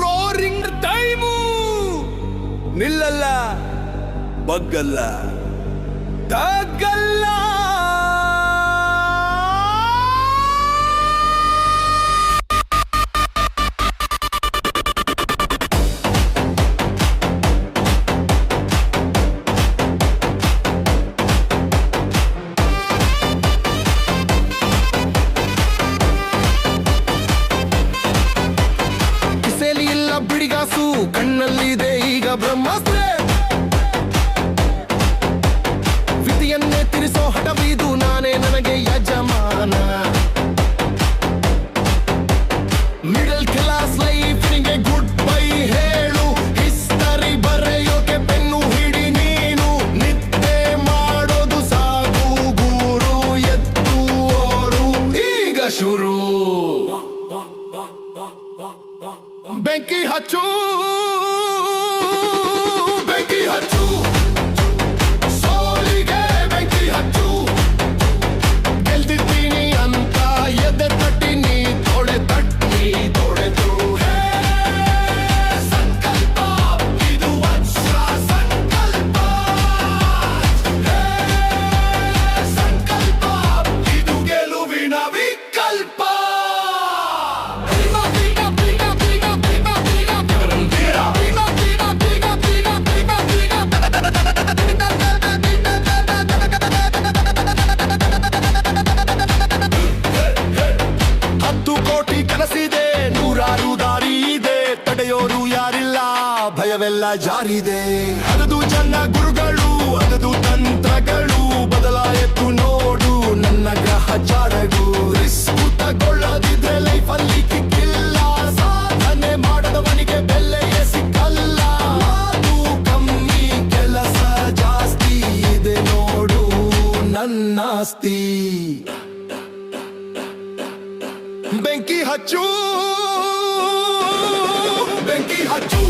Roaring time ನಿಲ್ಲಲ್ಲ ಬಗ್ಗಲ್ಲ ತಗ್ಗಲ್ಲ తల్లిదే ఇక బ్రహ్మస్త్ర ಬೆಂಕಿ ಹಚ್ಚು ಬೆಂಕಿ ಹಚ್ಚು ಭಯವೆಲ್ಲ ಜಾರಿದೆ. ಅದದು ಜನ ಗುರುಗಳು ಅದದು ತಂತ್ರಗಳು ಬದಲಾಯಿತು ನೋಡು ನನ್ನ ಗ್ರಹಚಾರಗಳು. ರಿಸ್ಕ್ ತಗೊಳ್ಳದಿದ್ರೆ ಮಾಡದವನಿಗೆ ಬೆಲೆಯೇ ಸಿಕ್ಕಲ್ಲ ಕಮ್ಮಿ, ಕೆಲಸ ಜಾಸ್ತಿ ಇದೆ ನೋಡು ನನ್ನಾಸ್ತಿ ಬೆಂಕಿ ಹಚ್ಚು ಬೆಂಕಿ ಹಚ್ಚು.